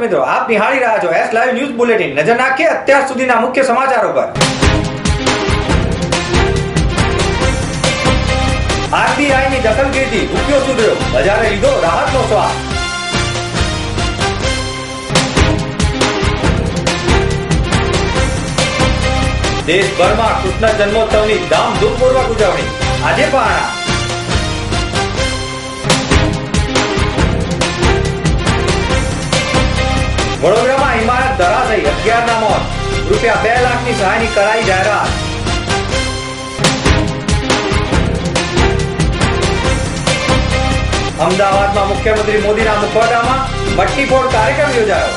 મિત્રો, આપ નિહાળી રહ્યા છો એસ લાઈવ ન્યૂઝ બુલેટિન નજર નાખીએ અત્યાર સુધીના મુખ્ય સમાચારો પર. આરબીઆઈ ની દખલગીરીથી રૂપિયો સુધર્યો, બજારે લીધો રાહતનો શ્વાસ દેશભરમાં કૃષ્ણ જન્મોત્સવની ધામધૂમપૂર્વક ઉજવણી. આજે પણ અગિયારના મોત. રૂપિયા બે લાખની સહાયની કરાઈ જાહેરાત. અમદાવાદમાં મુખ્યમંત્રી મોદીના મુખવાડામાં મટકી ફોડ કાર્યક્રમ યોજાયો.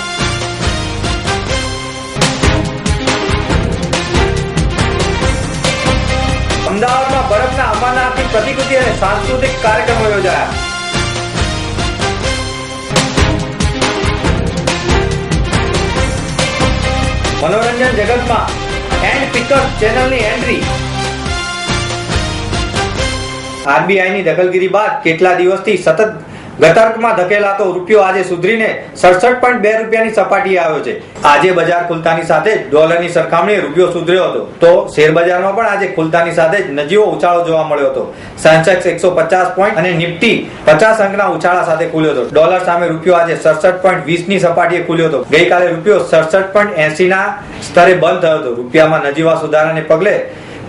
અમદાવાદમાં બરફના અમરનાથની પ્રતિકૃતિ અને સાંસ્કૃતિક કાર્યક્રમો યોજાયા. મનોરંજન જગતમાં એન્ડ પિકઅપ ચેનલની એન્ટ્રી આરબીઆઈની દખલગીરી બાદ કેટલા દિવસથી સતત ગતર્કમાં ધકેલાતો રૂપિયો આજે સુધરીને સડસઠ પોઈન્ટ બે રૂપિયાની સપાટીએ આવ્યો છે. આજે બજાર ખુલતાની સાથે ડોલરની સરખામણીએ રૂપિયો સુધર્યો હતો. તો શેર બજારમાં પણ આજે ખુલતાની સાથે જ નજીવો ઉછાળો જોવા મળ્યો હતો. સેન્સેક્સ એકસો પચાસ પોઈન્ટ અને નિફ્ટી પચાસ અંકના ઉછાળા સાથે ખુલ્યો હતો. ડોલર સામે રૂપિયો આજે સડસઠ પોઈન્ટ વીસની સપાટીએ ખુલ્યો હતો. ગઈકાલે રૂપિયો સડસઠ પોઈન્ટ એસીના સ્તરે બંધ થયો હતો. રૂપિયામાં નજીવા સુધારાને પગલે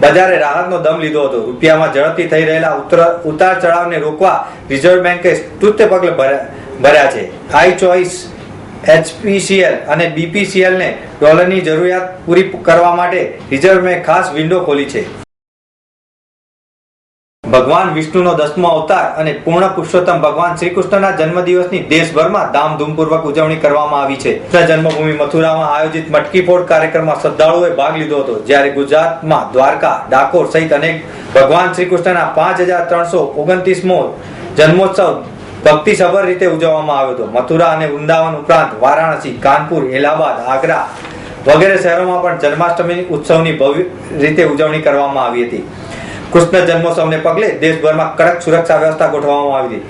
બજારે રાહતનો દમ લીધો હતો. રૂપિયામાં ઝડપથી થઈ રહેલા ઉતાર ચઢાવને રોકવા રિઝર્વ બેન્કે સ્તુત્ય પગલે ભર્યા છે. આઈ ચોઇસ એચપીસીએલ અને બીપીસીએલને ડોલરની જરૂરિયાત પૂરી કરવા માટે રિઝર્વ બેન્ક ખાસ વિન્ડો ખોલી છે. ભગવાન વિષ્ણુનો દસમો અવતાર અને પૂર્ણ પુરુષોત્તમ ભગવાન શ્રી કૃષ્ણના જન્મદિવસની દેશભરમાં ધામધૂમપૂર્વક ઉજવણી કરવામાં આવી છે. જન્મભૂમિ મથુરામાં આયોજિત મટકી ફોડ કાર્યક્રમમાં શ્રદ્ધાળુઓએ ભાગ લીધો હતો, જ્યારે ગુજરાતમાં દ્વારકા, ડાકોર સહિત અનેક ભગવાન શ્રી કૃષ્ણના પાંચ હજાર ત્રણસો ઓગણત્રીસમો જન્મોત્સવ ભક્તિસભર રીતે ઉજવવામાં આવ્યો હતો. મથુરા અને વૃંદાવન ઉપરાંત વારાણસી, કાનપુર, એલાહાબાદ, આગ્રા વગેરે શહેરોમાં પણ જન્માષ્ટમી ઉત્સવની ભવ્ય રીતે ઉજવણી કરવામાં આવી હતી. કૃષ્ણ જન્મોત્સવને પગલે દેશભરમાં કડક સુરક્ષા વ્યવસ્થા ગોઠવવામાં આવી હતી.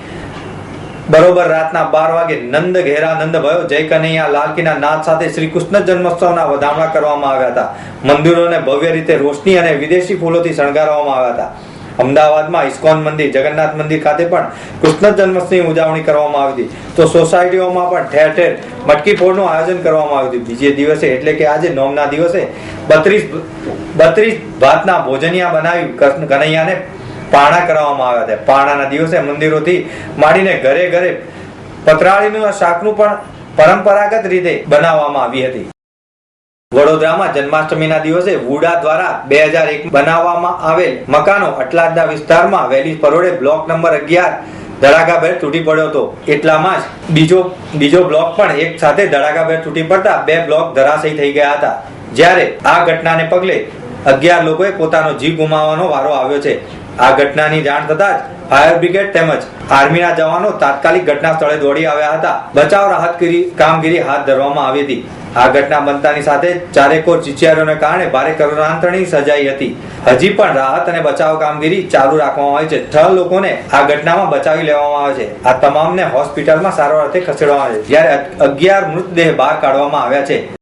બરોબર રાતના બાર વાગે નંદ ઘેરા નંદ ભયો જય કનૈયા લાલકીના નાદ સાથે શ્રી કૃષ્ણ જન્મોત્સવના વધામણા કરવામાં આવ્યા હતા. મંદિરોને ભવ્ય રીતે રોશની અને વિદેશી ફૂલોથી શણગારવામાં આવ્યા હતા. અમદાવાદમાં ઇસ્કોન મંદિર, જગન્નાથ મંદિર ખાતે પણ કૃષ્ણ જન્મોત્સવની ઉજવણી કરવામાં આવી હતી. તો સોસાયટીઓમાં પણ ઠેર ઠેર મટકી ફોડનું આયોજન કરવામાં આવ્યું હતું. બીજે દિવસે એટલે કે આજે નોમના દિવસે બત્રીસ બત્રીસ ભાતના ભોજનિયા બનાવી કૃષ્ણ કનૈયાને પાણા કરવામાં આવ્યા હતા. પાણાના દિવસે મંદિરોથી માંડીને ઘરે ઘરે પતરાળીનું શાકનું પણ પરંપરાગત રીતે બનાવવામાં આવી હતી. વડોદરામાં જન્માષ્ટમીના દિવસે વુડા દ્વારા બે હજાર એક બનાવવામાં આવેલ મકાનો અટલાદના વિસ્તારમાં વહેલી પરોડે બ્લોક નંબર અગિયાર ધડાકાભેર તૂટી પડ્યો હતો. એટલામાં જ બીજો બીજો બ્લોક પણ એક સાથે ધડાકાભેર તૂટી પડતા બે બ્લોક ધરાશયી થઈ ગયા હતા. જ્યારે આ ઘટનાને પગલે અગિયાર લોકોએ પોતાનો જીવ ગુમાવવાનો વારો આવ્યો છે. આ ઘટનાની જાણ થતા જ ફાયર બ્રિગેડ તેમજ આર્મીના જવાનો તાત્કાલિક ઘટના સ્થળે દોડી આવ્યા હતા. બચાવ રાહત કામગીરી હાથ ધરવામાં આવી હતી. આ ઘટના બનતાની સાથે ચારેકોર ચિચિયારીઓને કારણે ભારે કરુણાંતણી સજાઈ હતી. હજી પણ રાહત અને બચાવ કામગીરી ચાલુ રાખવામાં આવી છે. છ લોકોને આ ઘટનામાં બચાવી લેવામાં આવે છે. આ તમામને હોસ્પિટલમાં સારવાર અર્થે ખસેડવામાં આવે છે. જ્યારે અગિયાર મૃતદેહ બહાર કાઢવામાં આવ્યા છે.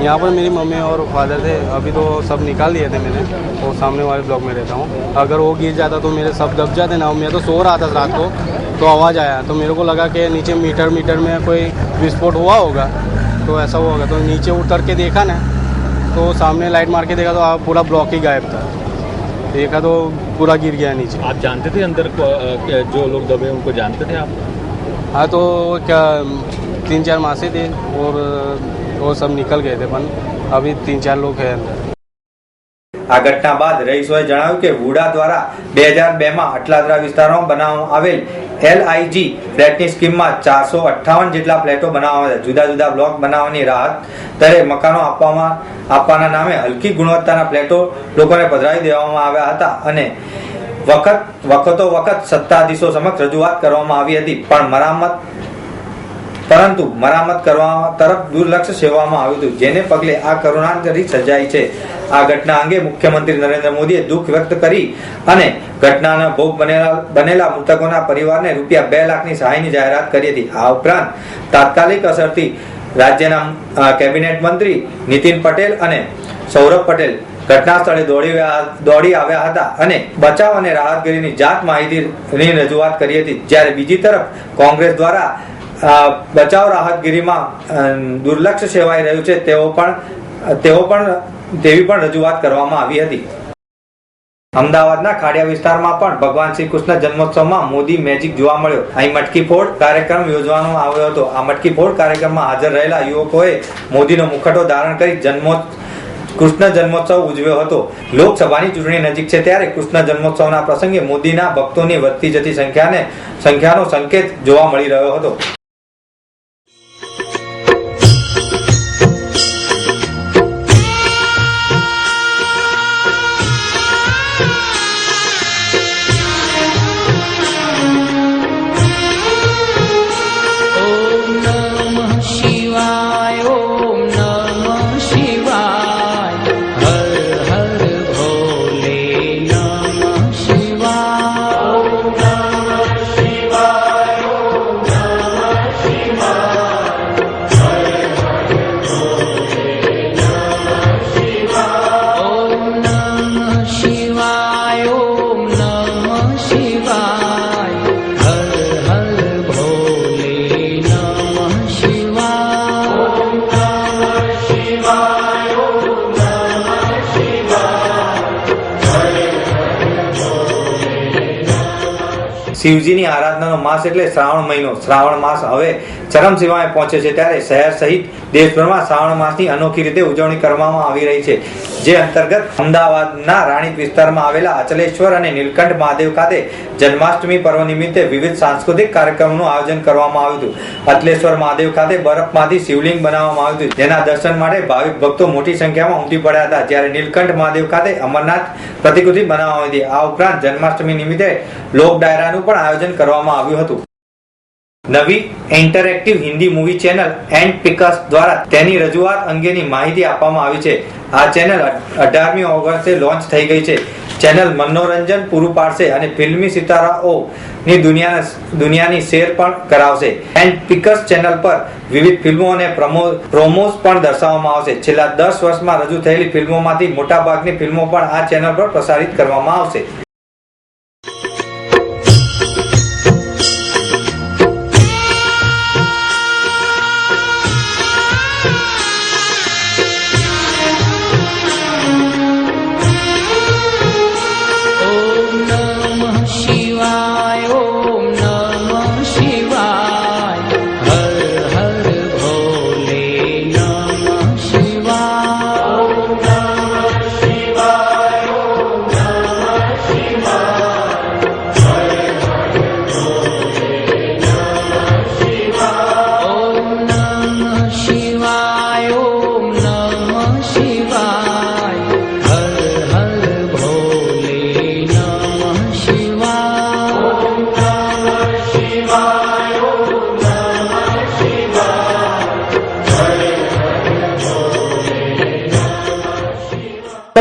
यहाँ पर मेरी मम्मी और फादर थे अभी तो सब निकाल दिए थे मैंने। वो सामने वाले ब्लॉक में रहता हूँ। अगर वो गिर जाता तो मेरे सब दब जाते ना। मैं तो सो रहा था रात को तो आवाज़ आया। तो मेरे को लगा कि नीचे मीटर मीटर में कोई विस्फोट हुआ होगा। तो ऐसा हुआ होगा। तो नीचे उतर के देखा ना तो सामने लाइट मार के देखा तो आप पूरा ब्लॉक ही गायब था। देखा तो पूरा गिर गया नीचे। आप जानते थे अंदर जो लोग दबे उनको जानते थे आप? हाँ तो क्या तीन चार मासे थे और वो सब निकल गए थे पर अभी तीन चार लोग हैं अंदर આ ઘટના બાદ રહીશોએ જણાવ્યું કે વુડા દ્વારા બે હજાર બે માં અટલાદરા વિસ્તારમાં બનાવવામાં આવેલ એલઆઈજી ફ્લેટની સ્કીમમાં ચારસો અઠ્ઠાવન જેટલા ફ્લેટો બનાવવામાં આવ્યા જુદા જુદા બ્લોક બનાવવાની રાહત દરે મકાનો આપવામાં આપવાના નામે હલકી ગુણવત્તાના ફ્લેટો લોકોને પધરાવી દેવામાં આવ્યા હતા અને વખત વખતો વખત સત્તાધીશો સમક્ષ રજૂઆત કરવામાં આવી હતી પણ મરામત પરંતુ મરામત કરવા તરફ દુર્લક્ષ સેવામાં આવ્યું હતું, જેને પગલે આ કરુણાંતરી સર્જાઈ છે. આ ઘટના અંગે મુખ્યમંત્રી નરેન્દ્ર મોદીએ દુઃખ વ્યક્ત કરી અને ઘટનાના ભોગ બનેલા બનેલા મૃતકોના પરિવારને રૂપિયા બે લાખની સહાયની જાહેરાત કરી હતી. આ ઉપરાંત તાત્કાલિક અસરથી રાજ્યના કેબિનેટ મંત્રી નીતિન પટેલ અને સૌરભ પટેલ ઘટના સ્થળે દોડી દોડી આવ્યા હતા અને બચાવ અને રાહતગીરીની જાત માહિતીની રજૂઆત કરી હતી. જ્યારે બીજી તરફ કોંગ્રેસ દ્વારા બચાવ રાહતગીરીમાં દુર્લક્ષ સેવાઈ રહ્યું છે, તેઓ પણ તેઓ પણ, તેવી પણ રજૂઆત કરવામાં આવી હતી. અમદાવાદના ખાડિયા વિસ્તારમાં પણ ભગવાન શ્રી કૃષ્ણ જન્મોત્સવમાં મોદી મેજિક જોવા મળ્યો. અહીં મટકી ફોડ કાર્યક્રમ યોજવાનો આવ્યો હતો. આ મટકી ફોડ કાર્યક્રમમાં હાજર રહેલા યુવકોએ મોદીનો મુખટો ધારણ કરી જન્મો, કૃષ્ણ જન્મોત્સવ ઉજવ્યો હતો. લોકસભાની ચૂંટણી નજીક છે ત્યારે કૃષ્ણ જન્મોત્સવના પ્રસંગે મોદીના ભક્તોની વધતી જતી સંખ્યાને, સંખ્યાનો સંકેત જોવા મળી રહ્યો હતો. શિવજીની આરાધનાનો માસ એટલે શ્રાવણ મહિનો. શ્રાવણ માસ હવે ચરમસીમાએ પહોંચે છે ત્યારે શહેર સહિત દેશભરમાં શ્રાવણ માસની અનોખી રીતે ઉજવણી કરવામાં આવી રહી છે, જે અંતર્ગત અમદાવાદના રાણીપ વિસ્તારમાં આવેલા અચલેશ્વર અને નીલકંઠ મહાદેવ ખાતે જન્માષ્ટમી પર્વ નિમિત્તે વિવિધ સાંસ્કૃતિક કાર્યક્રમનું આયોજન કરવામાં આવ્યું હતું. અચલેશ્વર મહાદેવ ખાતે બરફમાંથી શિવલિંગ બનાવવામાં આવ્યું હતું. જેના દર્શન માટે ભાવિક ભક્તો મોટી સંખ્યામાં ઉમટી પડ્યા હતા, જ્યારે નીલકંઠ મહાદેવ ખાતે અમરનાથ પ્રતિકૃતિ બનાવવામાં આવી હતી. આ ઉપરાંત જન્માષ્ટમી નિમિત્તે લોક ડાયરાનું પણ આયોજન કરવામાં આવ્યું હતું. નવી interactive Hindi movie channel and pics દ્વારા તેની રજૂઆત અંગેની માહિતી આપવામાં આવી છે. આ ચેનલ અઢારમી ઓગસ્ટે લોન્ચ થઈ ગઈ છે. ચેનલ મનોરંજન પૂરું પાડશે અને ફિલ્મી સિતારાઓ ની દુનિયા દુનિયાની શેર પણ કરાવશે. એન્ડ પિકસ ચેનલ પર વિવિધ ફિલ્મો અને પ્રમો, પ્રોમોસ પણ દર્શાવવામાં આવશે. છેલ્લા દસ વર્ષમાં રજૂ થયેલી ફિલ્મોમાંથી મોટાભાગની ફિલ્મો પણ આ ચેનલ પર પ્રસારિત કરવામાં આવશે.